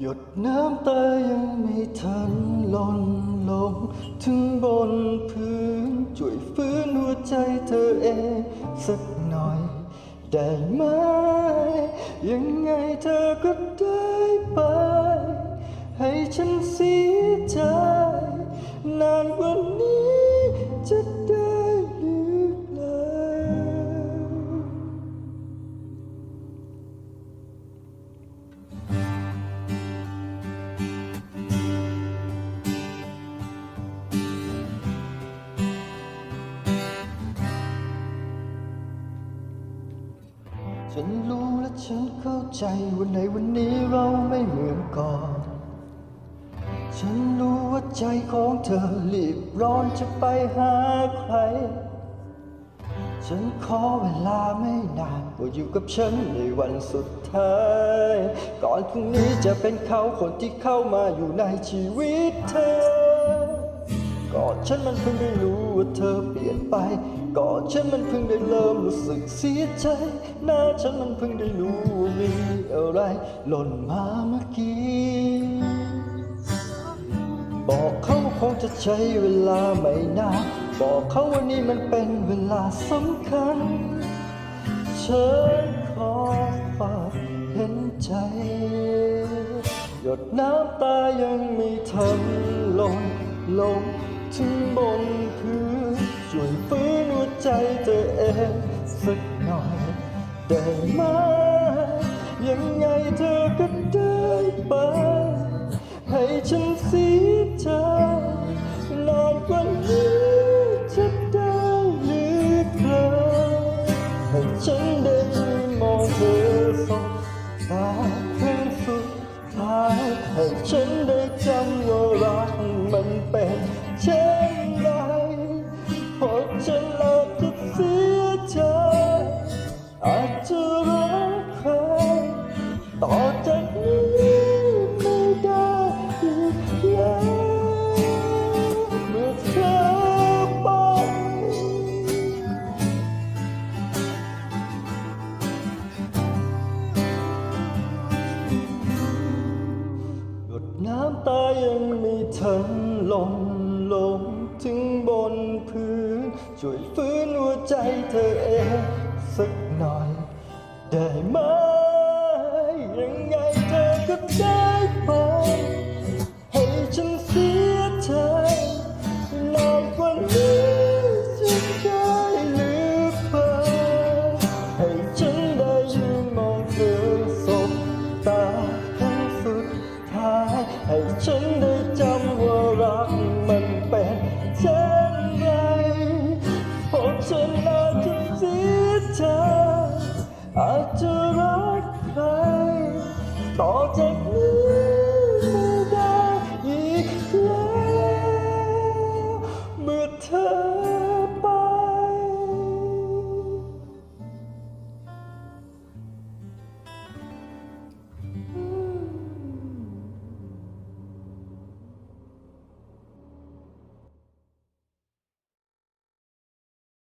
หยดน้ำตายังไม่ทันหล่นลง ถึงบนพื้นช่วยฟื้นหัวใจเธอเองสักหน่อย ได้ไหม ยังไงเธอก็ได้ไป ให้ฉันเสีย ฉันรู้และฉันเข้าใจวันในวันนี้เราไม่เหมือนก่อน ฉันรู้ว่าใจของเธอรีบร้อนจะไปหาใคร ฉันขอเวลาไม่นานว่าอยู่กับฉันในวันสุดท้าย ก่อนพรุ่งนี้จะเป็นเขาคนที่เข้ามาอยู่ในชีวิตเธอ อนฉันมันเพิ่งได้รู้ว่าเธอเปลี่ยนไป กอนฉันมันเพิ่งได้เริ่มรู้สึกเสียใจ หน้าฉันมันเพิ่งได้รู้ว่ามีอะไรหล่นมาเมื่อกี้บอกเขาคงจะใช้เวลาไม่นานบอกเขาว่านี่มันเป็นเวลาสำคัญฉันขอฝากเห็นใจ หยดน้ำตายังไม่ทันลงลง ถึงบนพื้นช่วยฟื้นหัวใจเธอเองสักหน่อยได้ไหมยังไงเธอก็ได้ไป ให้ฉันเสียใจนานกว่านี้จะได้หรือเปล่าให้ฉันได้ยืนมองเธอสบตาครั้งสุดท้ายให้ฉันได้ น้ำตายังไม่ทันลงลงถึงบนพื้น ช่วยฟื้นหัวใจเธอเองสักหน่อยได้ไหม